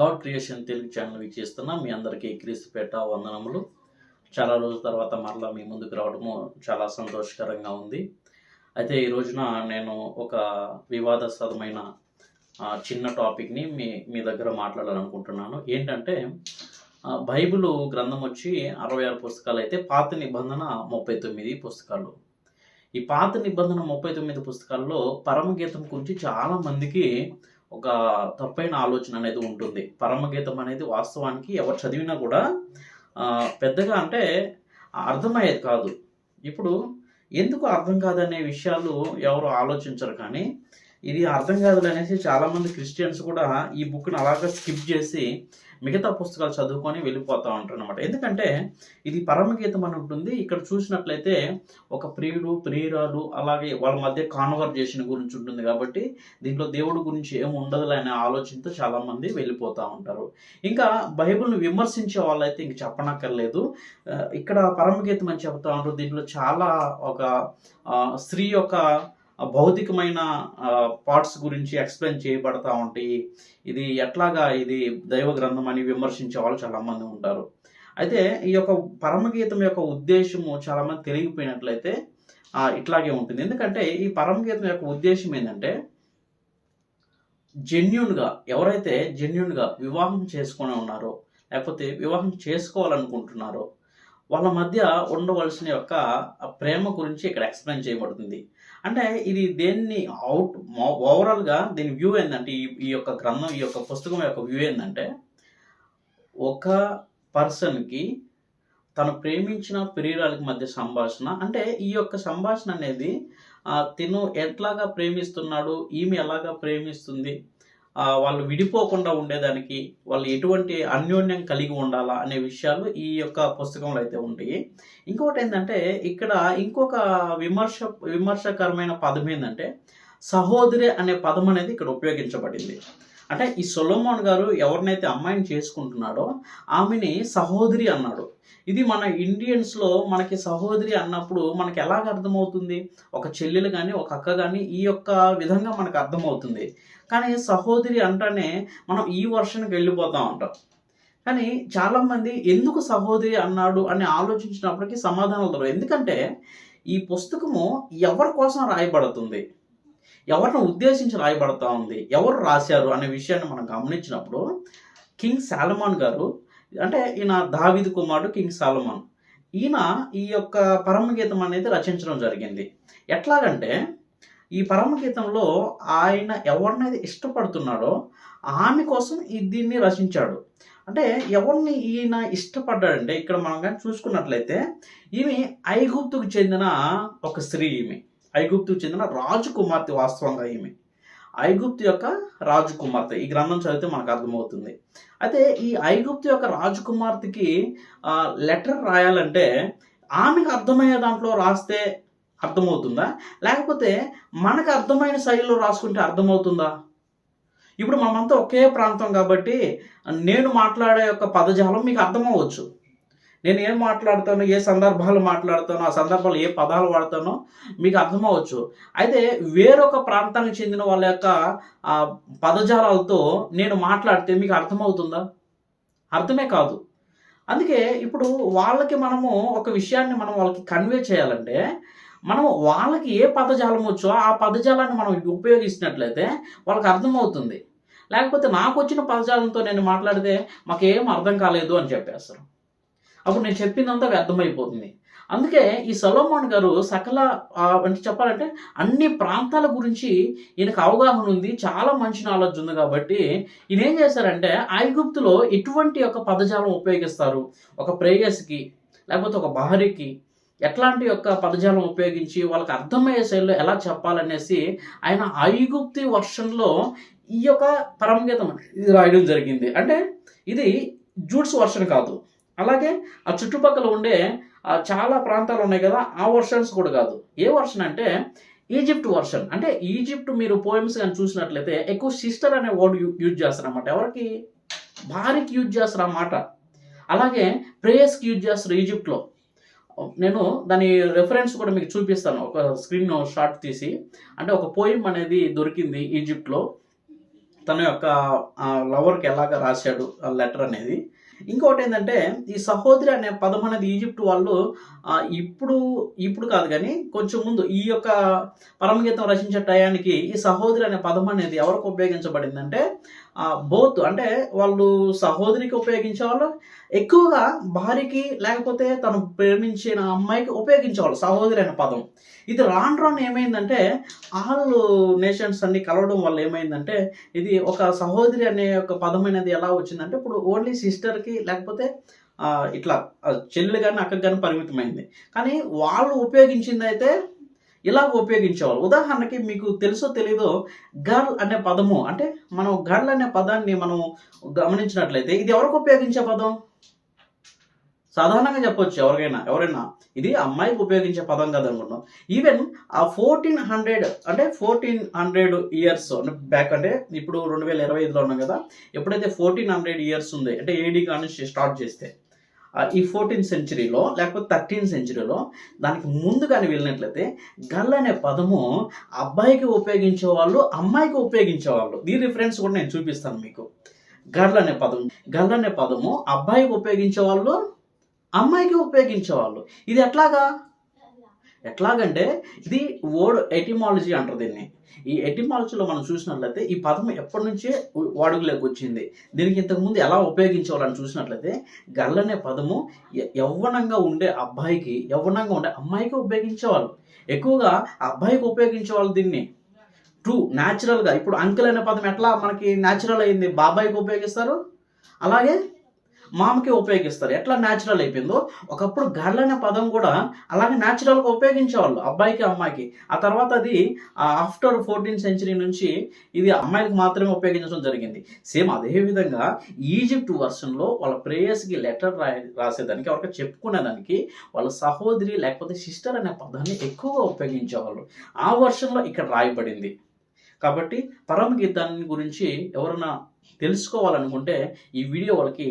God creation Telugu channel వీక్షిస్తున్న మీ అందరికీ క్రీస్తుపేట వందనములు. చాలా రోజుల తర్వాత మరలా మీ ముందుకు రావడము చాలా సంతోషకరంగా ఉంది. అయితే ఈ రోజున నేను ఒక వివాదాస్పదమైన చిన్న టాపిక్ని మీ మీ దగ్గర మాట్లాడాలనుకుంటున్నాను. ఏంటంటే బైబిల్ గ్రంథం వచ్చి అరవై ఆరు పుస్తకాలు అయితే పాత నిబంధన ముప్పై తొమ్మిది పుస్తకాలు. ఈ పాత నిబంధన ముప్పై తొమ్మిది పుస్తకాల్లో పరమగీతం గురించి చాలా మందికి ఒక తప్పైన ఆలోచన అనేది ఉంటుంది. పరమగీతం అనేది వాస్తవానికి ఎవరు చదివినా కూడా పెద్దగా అంటే అర్థమయ్యేది కాదు. ఇప్పుడు ఎందుకు అర్థం కాదనే విషయాలు ఎవరు ఆలోచించరు కానీ ఇది అర్థం కాదు అనేసి చాలామంది క్రిస్టియన్స్ కూడా ఈ బుక్ని అలాగా స్కిప్ చేసి మిగతా పుస్తకాలు చదువుకొని వెళ్ళిపోతూ ఉంటారు అనమాట ఎందుకంటే ఇది పరమగీతం అని ఉంటుంది. ఇక్కడ చూసినట్లయితే ఒక ప్రియుడు ప్రియురాలు అలాగే వాళ్ళ మధ్య కాన్వర్జేషన్ గురించి ఉంటుంది కాబట్టి దీంట్లో దేవుడు గురించి ఏమి ఉండదు అనే ఆలోచనతో చాలామంది వెళ్ళిపోతూ ఉంటారు. ఇంకా బైబిల్ని విమర్శించే వాళ్ళైతే ఇంక చెప్పనక్కర్లేదు. ఇక్కడ పరమగీతం అని చెప్తా ఉంటారు. దీంట్లో చాలా ఒక స్త్రీ యొక్క భౌతికమైన పార్ట్స్ గురించి ఎక్స్ప్లెయిన్ చేయబడతా ఉంటాయి ఇది ఎట్లాగా ఇది దైవ గ్రంథం అని విమర్శించే వాళ్ళు చాలా మంది ఉంటారు. అయితే ఈ యొక్క పరమగీతం యొక్క ఉద్దేశము చాలా మంది ఇట్లాగే ఉంటుంది. ఎందుకంటే ఈ పరమగీతం యొక్క ఉద్దేశం ఏంటంటే జెన్యున్గా ఎవరైతే జెన్యున్గా వివాహం చేసుకొని ఉన్నారో లేకపోతే వివాహం చేసుకోవాలనుకుంటున్నారో వాళ్ళ మధ్య ఉండవలసిన యొక్క ప్రేమ గురించి ఇక్కడ ఎక్స్ప్లెయిన్ చేయబడుతుంది. అంటే ఇది దేన్ని అవుట్ ఓవరాల్గా దీని వ్యూ ఏంటంటే ఈ ఈ యొక్క గ్రంథం ఈ యొక్క పుస్తకం యొక్క వ్యూ ఏంటంటే ఒక పర్సన్కి తను ప్రేమించిన ప్రియురాలకి మధ్య సంభాషణ అంటే ఈ యొక్క సంభాషణ అనేది తిను ఎట్లాగా ప్రేమిస్తున్నాడు ఈమె ఎలాగా ప్రేమిస్తుంది వాళ్ళు విడిపోకుండా ఉండేదానికి వాళ్ళు ఎటువంటి అన్యోన్యం కలిగి ఉండాలా అనే విషయాలు ఈ యొక్క పుస్తకంలో అయితే ఉంటాయి. ఇంకొకటి ఏంటంటే ఇక్కడ ఇంకొక విమర్శ విమర్శకరమైన పదం ఏంటంటే సహోదరి అనే పదం అనేది ఇక్కడ ఉపయోగించబడింది. అంటే ఈ సొలోమోన్ గారు ఎవరినైతే అమ్మాయిని చేసుకుంటున్నాడో ఆమెని సహోదరి అన్నాడు. ఇది మన ఇండియన్స్లో మనకి సహోదరి అన్నప్పుడు మనకి ఎలాగ అర్థమవుతుంది? ఒక చెల్లెలు కానీ ఒక అక్క కానీ ఈ యొక్క విధంగా మనకు అర్థమవుతుంది. కానీ సహోదరి అంటేనే మనం ఈ వర్షన్కి వెళ్ళిపోతూ ఉంటాం. కానీ చాలామంది ఎందుకు సహోదరి అన్నాడు అని ఆలోచించినప్పటికీ సమాధానాలు ఎందుకంటే ఈ పుస్తకము ఎవరి కోసం రాయబడుతుంది? ఎవరిని ఉద్దేశించి రాయబడతా ఉంది ఎవరు రాశారు అనే విషయాన్ని మనం గమనించినప్పుడు కింగ్ సాలమాన్ గారు అంటే ఈయన దావిద్ కుమారుడు కింగ్ సాలమాన్ ఈయన ఈ యొక్క పరమగీతం అనేది రచించడం జరిగింది. ఎట్లాగంటే ఈ పరమగీతంలో ఆయన ఎవరినైతే ఇష్టపడుతున్నాడో ఆమె కోసం ఈ దీన్ని రచించాడు. అంటే ఎవరిని ఈయన ఇష్టపడ్డాడంటే ఇక్కడ మనం కానీ చూసుకున్నట్లయితే ఈమె ఐగుప్తుకు చెందిన ఒక స్త్రీ ఈమె. ఐగుప్తుకు చెందిన రాజకుమార్తె వాస్తవంగా ఈమె. ఐగుప్తు యొక్క రాజకుమార్తె. ఈ గ్రంథం చదివితే మనకు అర్థమవుతుంది. అయితే ఈ ఐగుప్తు యొక్క రాజకుమార్తెకి లెటర్ రాయాలంటే ఆమెకు అర్థమయ్యే దాంట్లో రాస్తే అర్థమవుతుందా? లేకపోతే మనకు అర్థమైన శైలిలో రాసుకుంటే అర్థమవుతుందా? ఇప్పుడు మనమంతా ఒకే ప్రాంతం కాబట్టి నేను మాట్లాడే యొక్క పదజాలం మీకు అర్థమవచ్చు నేను ఏం మాట్లాడతాను ఏ సందర్భాలు మాట్లాడతానో ఆ సందర్భాలు ఏ పదాలు వాడతానో మీకు అర్థమవచ్చు అయితే వేరొక ప్రాంతానికి చెందిన వాళ్ళ యొక్క పదజాలాలతో నేను మాట్లాడితే మీకు అర్థమవుతుందా? అర్థమే కాదు. అందుకే ఇప్పుడు వాళ్ళకి మనము ఒక విషయాన్ని మనం వాళ్ళకి కన్వే చేయాలంటే మనం వాళ్ళకి ఏ పదజాలం వచ్చో ఆ పదజాలాన్ని మనం ఉపయోగించినట్లయితే వాళ్ళకి అర్థమవుతుంది. లేకపోతే నాకు వచ్చిన పదజాలంతో నేను మాట్లాడితే మాకేం అర్థం కాలేదు అని చెప్పేస్తారు. అప్పుడు నేను చెప్పిందంతా వ్యర్థమైపోతుంది. అందుకే ఈ సొలోమోన్ గారు సకల అంటే చెప్పాలంటే అన్ని ప్రాంతాల గురించి ఈయనకు అవగాహన ఉంది చాలా మంచి నాలెడ్జ్ ఉంది కాబట్టి ఈయన ఏం చేశారంటే ఐగుప్తులో ఎటువంటి యొక్క పదజాలం ఉపయోగిస్తారు? ఒక ప్రేయస్కి లేకపోతే ఒక బహరికి ఎట్లాంటి యొక్క పదజాలం ఉపయోగించి వాళ్ళకి అర్థమయ్యే శైలిలో ఎలా చెప్పాలనేసి ఆయన ఐగుప్తి వర్షన్లో ఈ యొక్క పరమగీతం ఇది రాయడం జరిగింది. అంటే ఇది జూట్స్ వర్షన్ కాదు. అలాగే ఆ చుట్టుపక్కల ఉండే ఆ చాలా ప్రాంతాలు ఉన్నాయి కదా ఆ వర్షన్స్ కూడా కాదు. ఏ వర్షన్ అంటే ఈజిప్ట్ వర్షన్. అంటే ఈజిప్ట్ మీరు పోయమ్స్ కానీ చూసినట్లయితే ఎక్కువ సిస్టర్ అనే వర్డ్ యూజ్ చేస్తారన్నమాట. ఎవరికి? భార్యకి యూజ్ చేస్తారు అన్నమాట అలాగే ప్రేయర్స్కి యూజ్ చేస్తారు ఈజిప్ట్లో. నేను దాని రెఫరెన్స్ కూడా మీకు చూపిస్తాను. ఒక స్క్రీన్ షాట్ తీసి. అంటే ఒక పోయిమ్ అనేది దొరికింది ఈజిప్ట్లో. తన యొక్క లవర్కి ఎలాగ రాశాడు ఆ లెటర్ అనేది. ఇంకోటి ఏంటంటే ఈ సహోదరి అనే పదం అనేది ఈజిప్ట్ వాళ్ళు ఆ, ఇప్పుడు ఇప్పుడు కాదు కానీ కొంచెం ముందు ఈ యొక్క పరమగీతం రచించే టయానికి ఈ సహోదరి అనే పదం అనేది ఎవరికి ఉపయోగించబడిందంటే బోత్ అంటే వాళ్ళు సహోదరికి ఉపయోగించేవాళ్ళు ఎక్కువగా భార్యకి లేకపోతే తను ప్రేమించిన అమ్మాయికి ఉపయోగించేవాళ్ళు సహోదరి అనే పదం. ఇది రాను రాను ఏమైందంటే ఆల్ నేషన్స్ అన్ని కలవడం వల్ల ఏమైందంటే ఇది ఒక సహోదరి అనే ఒక పదం అనేది ఎలా వచ్చిందంటే ఇప్పుడు ఓన్లీ సిస్టర్కి లేకపోతే ఇట్లా చెల్లెలు కానీ అక్కకి కానీ పరిమితమైంది. కానీ వాళ్ళు ఉపయోగించింది అయితే ఇలా ఉపయోగించేవాళ్ళు. ఉదాహరణకి మీకు తెలుసో తెలీదో గర్ల్ అనే పదము అంటే మనం గర్ల్ అనే పదాన్ని మనం గమనించినట్లయితే ఇది ఎవరికి ఉపయోగించే పదం? సాధారణంగా చెప్పొచ్చు ఎవరికైనా ఎవరైనా. ఇది అమ్మాయికి ఉపయోగించే పదం కదా అనుకుంటున్నాం ఈవెన్ ఆ ఫోర్టీన్ హండ్రెడ్ అంటే ఫోర్టీన్ హండ్రెడ్ ఇయర్స్ బ్యాక్ అంటే ఇప్పుడు రెండు వేల ఇరవై ఐదులో ఉన్నాం కదా ఎప్పుడైతే ఫోర్టీన్ హండ్రెడ్ ఇయర్స్ ఉంది అంటే ఏడీ కానీ స్టార్ట్ చేస్తే ఈ ఫోర్టీన్ సెంచరీలో లేకపోతే థర్టీన్ సెంచరీలో దానికి ముందు కానీ వెళ్ళినట్లయితే గల్ అనే పదము అబ్బాయికి ఉపయోగించే వాళ్ళు అమ్మాయికి ఉపయోగించేవాళ్ళు. దీని రిఫరెన్స్ కూడా నేను చూపిస్తాను మీకు. గర్ల్ అనే పదం గర్ల్ అనే పదము అబ్బాయికి ఉపయోగించే వాళ్ళు అమ్మాయికి ఉపయోగించేవాళ్ళు. ఇది ఎట్లాగా? ఎట్లాగంటే ఇది వర్డ్ ఎటిమాలజీ అంటారు దీన్ని. ఈ ఎటిమాలజీలో మనం చూసినట్లయితే ఈ పదం ఎప్పటి నుంచే వాడుకలోకి వచ్చింది. దీనికి ఇంతకుముందు ఎలా ఉపయోగించేవాళ్ళని చూసినట్లయితే గల్లనే పదము యవ్వనంగా ఉండే అబ్బాయికి యవ్వనంగా ఉండే అమ్మాయికి ఉపయోగించేవాళ్ళు. ఎక్కువగా అబ్బాయికి ఉపయోగించేవాళ్ళు దీన్ని. ట్రూ న్యాచురల్గా ఇప్పుడు అంకుల్ అనే పదం ఎట్లా మనకి న్యాచురల్ అయింది? బాబాయికి ఉపయోగిస్తారు? అలాగే మామకి ఉపయోగిస్తారు. ఎట్లా న్యాచురల్ అయిపోయిందో? ఒకప్పుడు గర్ల్ అనే పదం కూడా అలాగే న్యాచురల్గా ఉపయోగించేవాళ్ళు అబ్బాయికి అమ్మాయికి. ఆ తర్వాత అది ఆఫ్టర్ ఫోర్టీన్ సెంచరీ నుంచి ఇది అమ్మాయిలకు మాత్రమే ఉపయోగించడం జరిగింది. సేమ్ అదేవిధంగా ఈజిప్ట్ వర్షన్లో వాళ్ళ ప్రేయర్స్కి లెటర్ రా రాసేదానికి ఎవరికి చెప్పుకునేదానికి వాళ్ళ సహోదరి లేకపోతే సిస్టర్ అనే పదాన్ని ఎక్కువగా ఉపయోగించేవాళ్ళు. ఆ వర్షన్లో ఇక్కడ రాయబడింది. కాబట్టి పరమ గీతాన్ని గురించి ఎవరైనా తెలుసుకోవాలనుకుంటే ఈ వీడియో వాళ్ళకి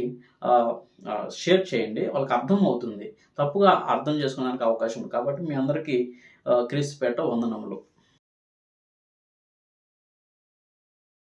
షేర్ చేయండి. వాళ్ళకి అర్థం అవుతుంది. తప్పుగా అర్థం చేసుకోవడానికి అవకాశం ఉంది. కాబట్టి మీ అందరికీ ఆ, క్రీస్తుపేట వందనములు.